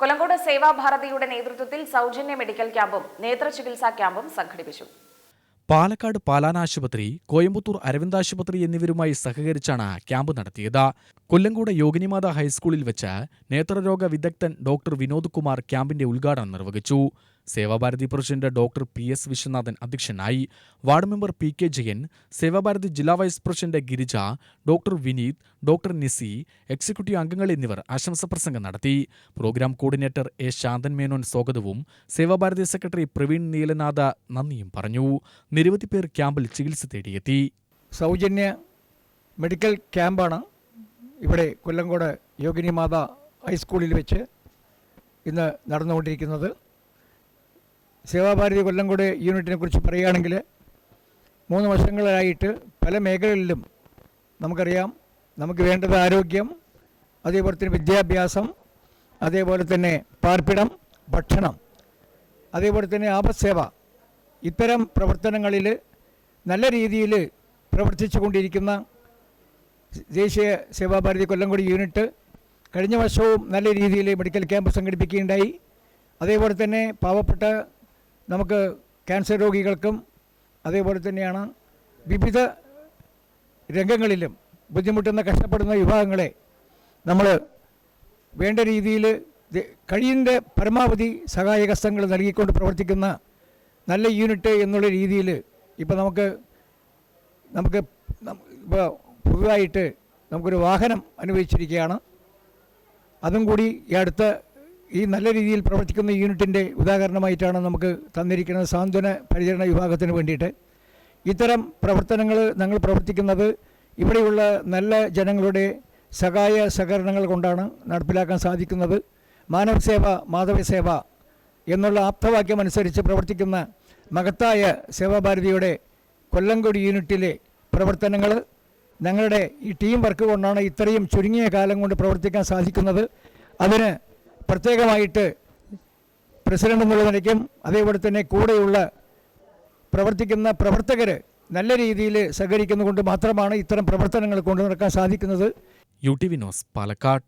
കൊല്ലങ്കോട് സേവാഭാരതിയുടെ നേതൃത്വത്തിൽ സൗജന്യ മെഡിക്കൽ ക്യാമ്പും നേത്ര ചികിത്സാ ക്യാമ്പും സംഘടിപ്പിച്ചു. പാലക്കാട് പാലാന ആശുപത്രി കോയമ്പത്തൂർ അരവിന്ദ് ആശുപത്രി എന്നിവരുമായി സഹകരിച്ചാണ് ക്യാമ്പ് നടത്തിയത്. കൊല്ലങ്കോട് യോഗിനിമാത ഹൈസ്കൂളിൽ വെച്ച് നേത്രരോഗ വിദഗ്ധൻ ഡോക്ടർ വിനോദ് കുമാർ ക്യാമ്പിന്റെ ഉദ്ഘാടനം നിർവഹിച്ചു. Sevabharathi president doctor P S Viswanathan അധ്യക്ഷനായി ward member P K Jayan Sevabharathi ജില്ലാ vice president Girija doctor Vineeth doctor Nisi executive അംഗങ്ങൾ എന്നിവർ ആശംസ പ്രസംഗം നടത്തി. Programme coordinator A Shanthan Menon സ്വാഗതവും സേവാഭാരതി സെക്രട്ടറി പ്രവീൺ നീലനാഥ നന്ദിയും പറഞ്ഞു. നിരവധി പേർ ക്യാമ്പിൽ ചികിത്സ തേടിയെത്തി. സൗജന്യ മെഡിക്കൽ ക്യാമ്പാണ് ഇവിടെ കൊല്ലങ്കോട് യോഗിനി മാതാ ഹൈസ്കൂളിൽ വെച്ച് ഇന്ന് നടന്നുകൊണ്ടിരിക്കുന്നത്. സേവാഭാരതി കൊല്ലംകോട് യൂണിറ്റിനെ കുറിച്ച് പറയുകയാണെങ്കിൽ മൂന്ന് വർഷങ്ങളായിട്ട് പല മേഖലകളിലും നമുക്കറിയാം നമുക്ക് വേണ്ടത് ആരോഗ്യം അതേപോലെ തന്നെ വിദ്യാഭ്യാസം അതേപോലെ തന്നെ പാർപ്പിടം ഭക്ഷണം അതേപോലെ തന്നെ ആപസേവ ഇത്തരം പ്രവർത്തനങ്ങളിൽ നല്ല രീതിയിൽ പ്രവർത്തിച്ചു കൊണ്ടിരിക്കുന്ന ദേശീയ സേവാഭാരതി കൊല്ലംകൊടി യൂണിറ്റ് കഴിഞ്ഞ വർഷവും നല്ല രീതിയിൽ മെഡിക്കൽ ക്യാമ്പ് സംഘടിപ്പിക്കുകയുണ്ടായി. അതേപോലെ തന്നെ പാവപ്പെട്ട നമുക്ക് ക്യാൻസർ രോഗികൾക്കും അതേപോലെ തന്നെയാണ് വിവിധ രംഗങ്ങളിലും ബുദ്ധിമുട്ടുന്ന കഷ്ടപ്പെടുന്ന വിഭാഗങ്ങളെ നമ്മൾ വേണ്ട രീതിയിൽ കഴിയുന്ന പരമാവധി സഹായകസ്തങ്ങൾ നൽകിക്കൊണ്ട് പ്രവർത്തിക്കുന്ന നല്ല യൂണിറ്റ് എന്നുള്ള രീതിയിൽ ഇപ്പോൾ നമുക്ക് നമുക്ക് ഇപ്പോൾ പുതുതായിട്ട് നമുക്കൊരു വാഹനം അനുവദിച്ചിരിക്കുകയാണ്. അതും കൂടി ഈ അടുത്ത ഈ നല്ല രീതിയിൽ പ്രവർത്തിക്കുന്ന യൂണിറ്റിന്റെ ഉദാഹരണമായിട്ടാണ് നമുക്ക് തന്നിരിക്കുന്നത് സാന്ത്വന പരിചരണ വിഭാഗത്തിന് വേണ്ടിയിട്ട്. ഇത്തരം പ്രവർത്തനങ്ങൾ ഞങ്ങൾ പ്രവർത്തിക്കുന്നത് ഇവിടെയുള്ള നല്ല ജനങ്ങളുടെ സഹായ സഹകരണങ്ങൾ കൊണ്ടാണ് നടപ്പിലാക്കാൻ സാധിക്കുന്നത്. മാനവസേവ മാധവസേവ എന്നുള്ള ആപ്തവാക്യം അനുസരിച്ച് പ്രവർത്തിക്കുന്ന മഹത്തായ സേവാഭാരതിയുടെ കൊല്ലംകൊടി യൂണിറ്റിലെ പ്രവർത്തനങ്ങൾ ഞങ്ങളുടെ ഈ ടീം വർക്ക് കൊണ്ടാണ് ഇത്രയും ചുരുങ്ങിയ കാലം കൊണ്ട് പ്രവർത്തിക്കാൻ സാധിക്കുന്നത്. അതിന് പ്രത്യേകമായിട്ട് പ്രസിഡന്റ് എന്നുള്ള നിലയ്ക്കും അതേപോലെ തന്നെ കൂടെയുള്ള പ്രവർത്തിക്കുന്ന പ്രവർത്തകർ നല്ല രീതിയിൽ സഹകരിക്കുന്നതുകൊണ്ട് മാത്രമാണ് ഇത്തരം പ്രവർത്തനങ്ങൾ കൊണ്ടു നടക്കാൻ സാധിക്കുന്നത്. U T V news Palakkad.